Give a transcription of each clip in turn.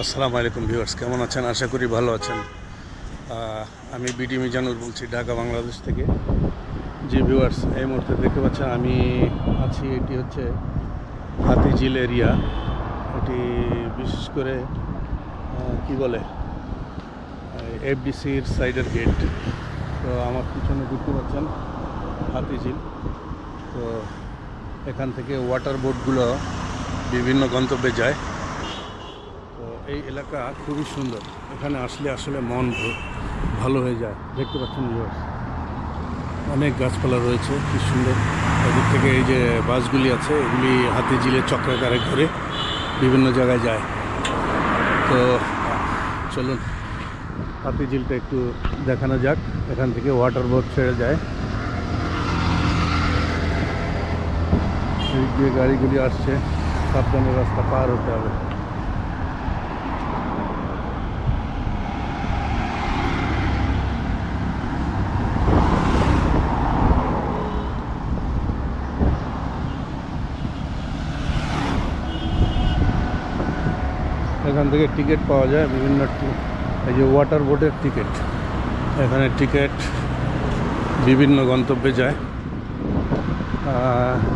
আসসালামু আলাইকুম ভিউয়ার্স, কেমন আছেন? আশা করি ভালো আছেন। আমি বিডি মিজানুর বলছি, ঢাকা, বাংলাদেশ থেকে। জি ভিউয়ার্স, এই মুহূর্তে দেখতে পাচ্ছেন আমি আছি, এটি হচ্ছে হাতিঝিল এরিয়া। এটি বিশেষ করে কি বলে, এফডিসির সাইডের গেট। তো আমার পিছনে দেখতে পাচ্ছেন হাতিঝিল। তো এখান থেকে ওয়াটার বোটগুলো বিভিন্ন গন্তব্যে যায়। এই এলাকা খুবই সুন্দর। এখানে আসলে আসলে মন ভালো হয়ে যায়। দেখতে পাচ্ছেন অনেক গাছপালা রয়েছে, কি সুন্দর। এদিক থেকে এই যে বাসগুলি আছে, এগুলি হাতি জিলে চক্রাকারে ঘুরে বিভিন্ন জায়গায় যায়। তো, চলুন, হাতি ঝিলটা একটু দেখানো যাক। এখান থেকে ওয়াটার বোট ছেড়ে যায়। যে গাড়িগুলি আসছে, সাবধানে রাস্তা পার হতে হবে। এখান থেকে টিকিট পাওয়া যায়, বিভিন্ন এই যে ওয়াটার বোটের টিকিট এখানে টিকিট বিভিন্ন গন্তব্যে যায়।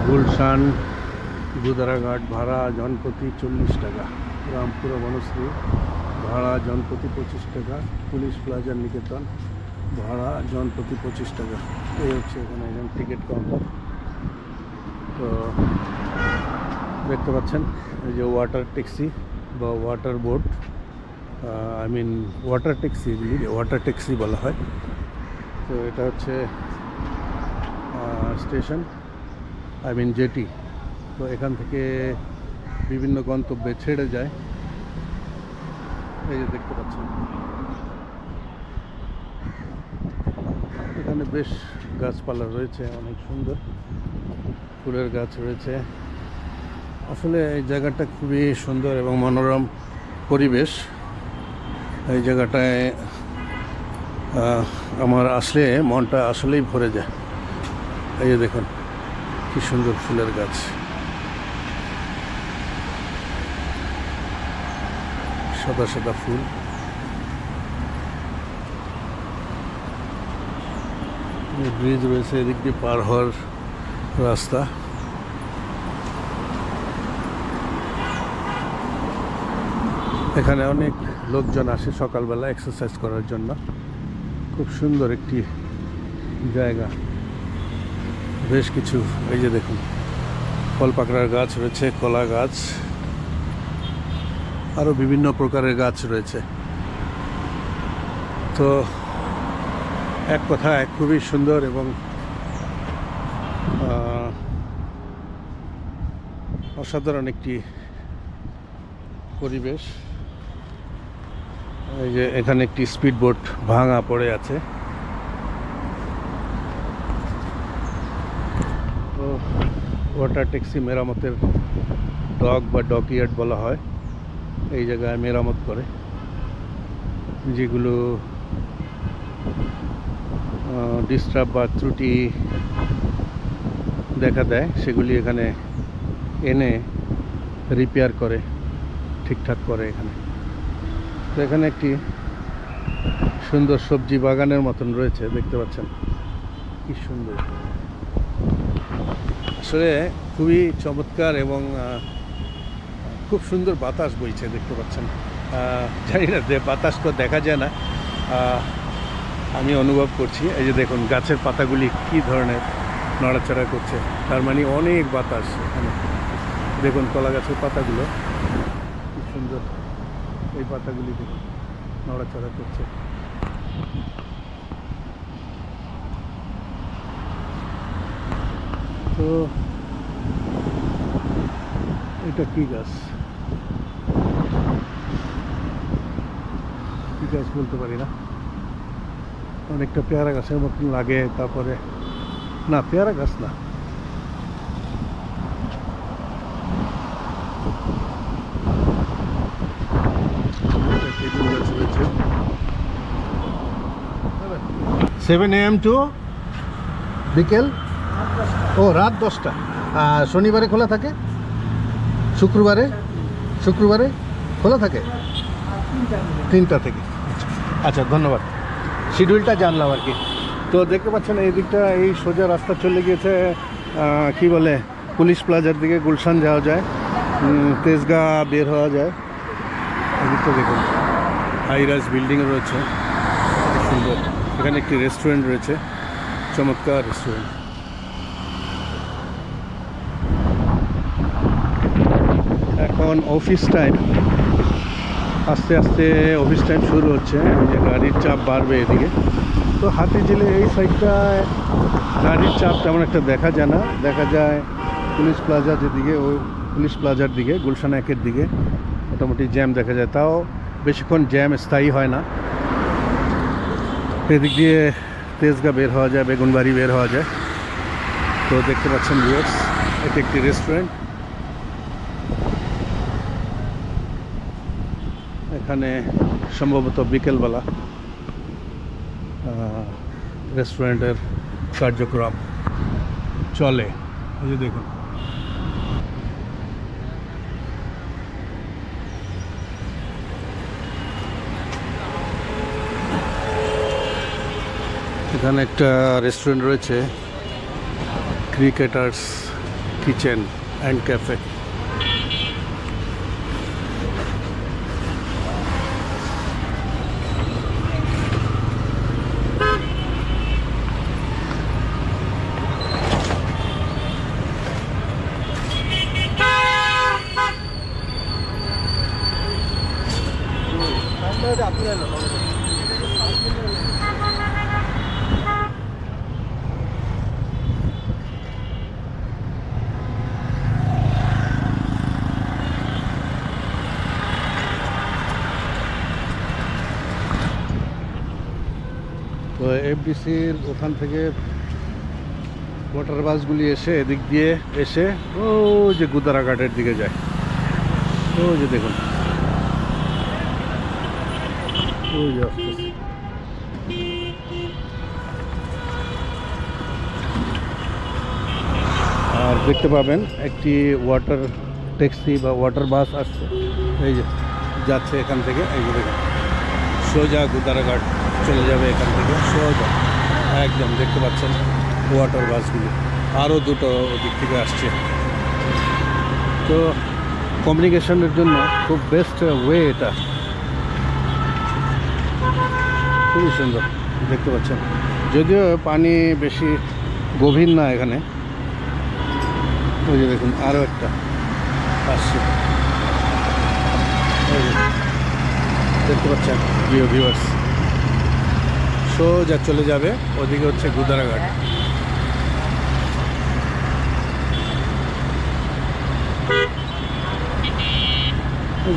গুলশান, গুদারাঘাট, ভাড়া জনপ্রতি চল্লিশ টাকা। রামপুর, বনশ্রী, ভাড়া জনপ্রতি পঁচিশ টাকা। পুলিশ প্লাজা নিকেতন, ভাড়া জনপ্রতি পঁচিশ টাকা। এই হচ্ছে এখানে একজন টিকিট কাউন্টার তো দেখতে পাচ্ছেন, এই যে ওয়াটার ট্যাক্সি বা water boat I mean water taxi water taxi বলা হয়। তো এটা হচ্ছে স্টেশন আই মিন জেটি তো এখান থেকে বিভিন্ন গন্তব্যে ছেড়ে যায়। এই যে দেখতে পাচ্ছেন। এখানে বেশ গাছপালা রয়েছে, অনেক সুন্দর। ফুলের গাছ রয়েছে। আসলে এই জায়গাটা খুবই সুন্দর এবং মনোরম পরিবেশ। এই জায়গাটায় আমার আসলে মনটা আসলেই ভরে যায়। এই যে দেখুন, কি সুন্দর ফুলের গাছ। সাদা সাদা ফুল। ব্রিজ রয়েছে, এদিক দিয়ে পার হওয়ার রাস্তা। এখানে অনেক লোকজন আসে সকালবেলা এক্সারসাইজ করার জন্য। খুব সুন্দর একটি জায়গা। বেশ কিছু, এই যে দেখুন ফল পাকড়ার গাছ রয়েছে, কলা গাছ আরও বিভিন্ন প্রকারের গাছ রয়েছে। তো এক কথায় খুবই সুন্দর এবং অসাধারণ একটি পরিবেশ। এই যে এখানে একটি স্পিড বোট ভাঙা পড়ে আছে। তো ওয়াটার ট্যাক্সি মেরামতের ডগ বা ডকইয়ার্ড বলা হয়। এই জায়গায় মেরামত করে। যেগুলো ডিস্টার্ব বা ত্রুটি দেখা দেয়, সেগুলি এখানে এনে রিপেয়ার করে, ঠিকঠাক করে এখানে। তো এখানে একটি সুন্দর সবজি বাগানের মতন রয়েছে, দেখতে পাচ্ছেন। কি সুন্দর। আসলে খুবই চমৎকার এবং খুব সুন্দর বাতাস বইছে, দেখতে পাচ্ছেন। জানি না বাতাস তো দেখা যায় না। আমি অনুভব করছি, এই যে দেখুন, গাছের পাতাগুলি কি ধরনের নড়াচড়া করছে। তার মানে অনেক বাতাস এখানে। দেখুন, কলা গাছের পাতাগুলো। এই পাতাগুলি দেখুন, নড়াচড়া করছে। তো এটা কি গাছ? কি গাছ বলতে পারি না? অনেকটা পেয়ারা গাছের মতন লাগে, তারপরে না, পেয়ারা গাছ না। গাছ রয়েছে সেভেন এম টু বিকেল? ও, রাত দশটা। আর শনিবারে খোলা থাকে? শুক্রবারে? শুক্রবারে খোলা থাকে? তিনটা থেকে। আচ্ছা ধন্যবাদ। শিডিউলটা জানলাম আর কি। তো দেখতে পাচ্ছেন, এই দিকটা, এই সোজা রাস্তা চলে গিয়েছে কি বলে, পুলিশ প্লাজার দিকে, গুলশান যাওয়া যায়। তেজগাঁ বের হওয়া যায়। এদিকটা দেখুন। হাইরাজ বিল্ডিং রয়েছে। সুন্দর। এখানে একটি রেস্টুরেন্ট রয়েছে। চমৎকার রেস্টুরেন্ট। এখন অফিস টাইম। আস্তে আস্তে অফিস টাইম শুরু হচ্ছে। যে গাড়ির চাপ বাড়বে এদিকে। তো হাতি জেলে এই সাইডটায় গাড়ির চাপ তেমন একটা দেখা যায় না। দেখা যায় পুলিশ প্লাজা যেদিকে, ওই পুলিশ প্লাজার দিকে, গুলশান একের দিকে। মোটামুটি জ্যাম দেখা যায়। তাও বেশিক্ষণ জ্যাম স্থায়ী হয় না। এদিক দিয়ে তেজগা বের হওয়া যায়, বেগুনবাড়ি বের হওয়া যায়। তো দেখতে পাচ্ছেন ভিউয়ার্স এটি একটি রেস্টুরেন্ট এখানে সম্ভবত বিকেলবেলা রেস্টুরেন্টের কার্যক্রম চলে। এই যে দেখুন। এখানে একটা রেস্টুরেন্ট রয়েছে ক্রিকেটার্স কিচেন অ্যান্ড ক্যাফে তো এফডিসির ওখান থেকে ওয়াটার বাসগুলি এসে এদিক দিয়ে এসে ও যে গুদারাঘাটের দিকে যায়। ও যে দেখুন। আর দেখতে পাবেন একটি ওয়াটার ট্যাক্সি বা ওয়াটার বাস আসছে। এই যে যাচ্ছে এখান থেকে, এই যে সোজা গুদারাঘাট চলে যাবে এখান থেকে। সোজা। একদম, দেখতে পাচ্ছেন ওয়াটার বাসগুলি আরও দুটো দিক থেকে আসছে। তো কমিউনিকেশনের জন্য খুব বেস্ট ওয়ে এটা। খুবই সুন্দর, দেখতে পাচ্ছেন। যদিও পানি বেশি গভীর না এখানে। ওই যে দেখুন আরও একটা আসছে। দেখতে পাচ্ছেন, প্রিয় ভিউয়ার্স সোজা চলে যাবে, ওদিকে হচ্ছে গুদারাঘাট।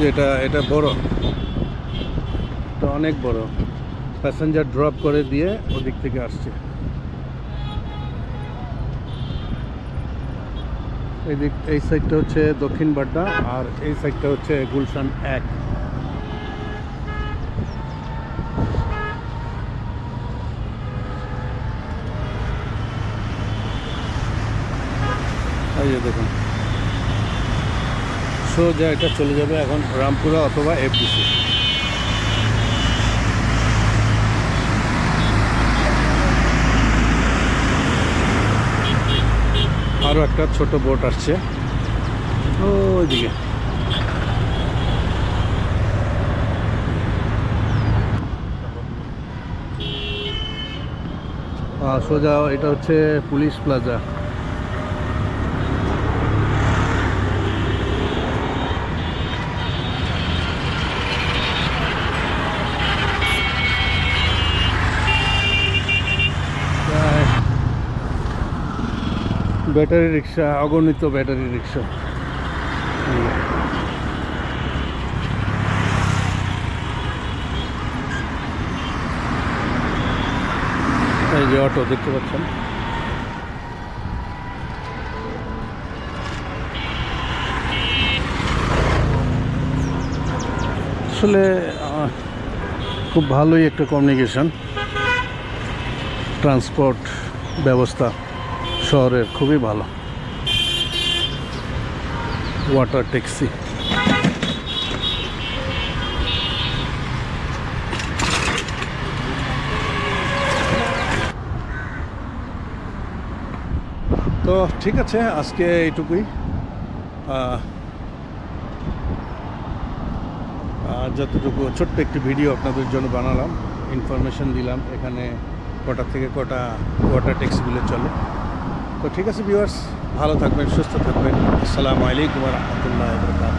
এটা এটা বড়। এটা অনেক বড়। প্যাসেঞ্জার ড্রপ করে দিয়ে ওদিক থেকে আসছে। এদিক এই সাইডটা হচ্ছে দক্ষিণ বাড্ডা আর এই সাইডটা হচ্ছে গুলশান এক। এই যে দেখুন। সোজা এটা চলে যাবে এখন রামপুরা অথবা এফডিসি। আরও একটা ছোট বোট আসছে। ওইদিকে। সোজা এটা হচ্ছে পুলিশ প্লাজা প্রায় ব্যাটারি রিক্সা, অগণিত ব্যাটারি রিক্সা। এই যে অটো, দেখতে পাচ্ছেন? আসলে খুব ভালোই একটা কমিউনিকেশন ট্রান্সপোর্ট ব্যবস্থা। শহরের খুবই ভালো। ওয়াটার ট্যাক্সি তো ঠিক আছে, আজকে এইটুকুই। যতটুকু ছোট্ট একটি ভিডিও আপনাদের জন্য বানালাম ইনফরমেশন দিলাম, এখানে কটা থেকে কটা ওয়াটার ট্যাক্সিগুলো চলে। তো ঠিক আছে ভিউয়ার্স ভালো থাকবেন সুস্থ থাকবেন। আসসালামু আলাইকুম রহমতুল্লাহ বরকাত